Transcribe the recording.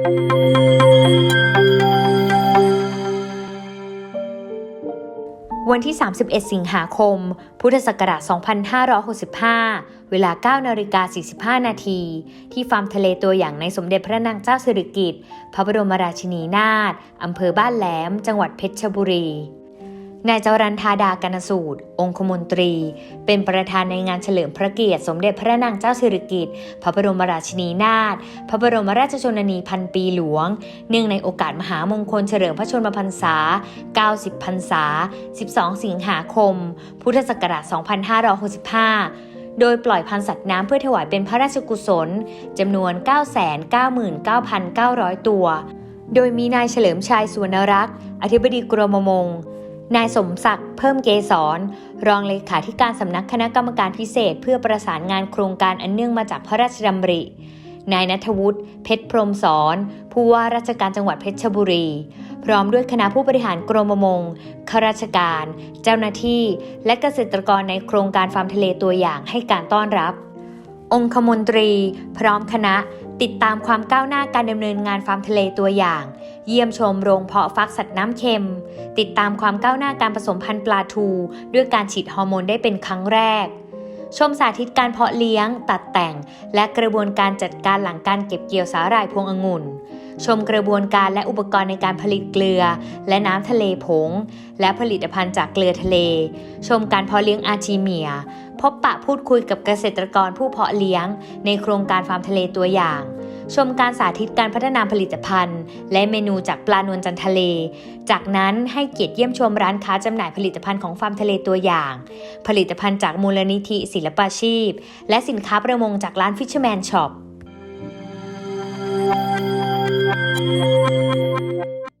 วันที่ 31 สิงหาคม พุทธศักราช 2565 เวลา 9 นาฬิกา 45 นาที ที่ฟาร์มทะเลตัวอย่างในสมเด็จพระนางเจ้าสิริกิติ์ พระบรมราชินีนาถ อำเภอบ้านแหลม จังหวัดเพชรบุรี นายจรันทาดากนสูตร องคมนตรี เป็นประธานในงานเฉลิมพระเกียรติ สมเด็จพระนางเจ้าสิริกิติ์พระบรมราชินีนาถพระบรมราชชนนีพันปีหลวง เนื่องในโอกาสมหามงคลเฉลิมพระชนมพรรษา 90 พรรษา 12 สิงหาคม พุทธศักราช 2565โดยปล่อยพันธ์สัตว์น้ำเพื่อถวายเป็นพระราชกุศลจำนวน 999,900 ตัว โดยมีนายเฉลิมชัยสุวรรณรักษ์ อธิบดีกรมมง นายสมศักดิ์เพิ่มเกษรรองเลขาธิการสำนักคณะกรรมการพิเศษ เพื่อประสานงานโครงการอันเนื่องมาจากพระราชดำริ นายนัทวุฒิเพชรพรมสอนผู้ว่าราชการจังหวัดเพชรบุรี พร้อมด้วยคณะผู้บริหารกรมประมงข้าราชการ เจ้าหน้าที่ และเกษตรกรในโครงการฟาร์มทะเลตัวอย่างให้การต้อนรับ องคมนตรี พร้อมคณะ ติดตามความก้าวหน้าการดำเนินงานฟาร์มทะเลตัวอย่าง เยี่ยมชมโรงเพาะฟักสัตว์น้ำเค็ม ติดตามความก้าวหน้าการผสมพันธุ์ปลาทู ด้วยการฉีดฮอร์โมนได้เป็นครั้งแรก ชมสาธิตการเพาะเลี้ยง ตัดแต่ง และกระบวนการจัดการหลังการเก็บเกี่ยวสาหร่ายพวงองุ่น ชมกระบวนการและอุปกรณ์ในการผลิตเกลือ และน้ำทะเลผง และผลิตภัณฑ์จากเกลือทะเล ชมการเพาะเลี้ยงอาร์ทีเมีย พบปะพูดคุยกับเกษตรกรผู้เพาะเลี้ยง ในโครงการฟาร์มทะเลตัวอย่างชมการสาธิตการพัฒนาผลิตภัณฑ์ และเมนูจากปลานวลจันทะเล จากนั้นให้เกียรติเยี่ยมชมร้านค้าจำหน่ายผลิตภัณฑ์ของฟาร์มทะเลตัวอย่าง ผลิตภัณฑ์จากมูลนิธิศิลปาชีพ และสินค้าประมงจากร้าน Fisherman Shop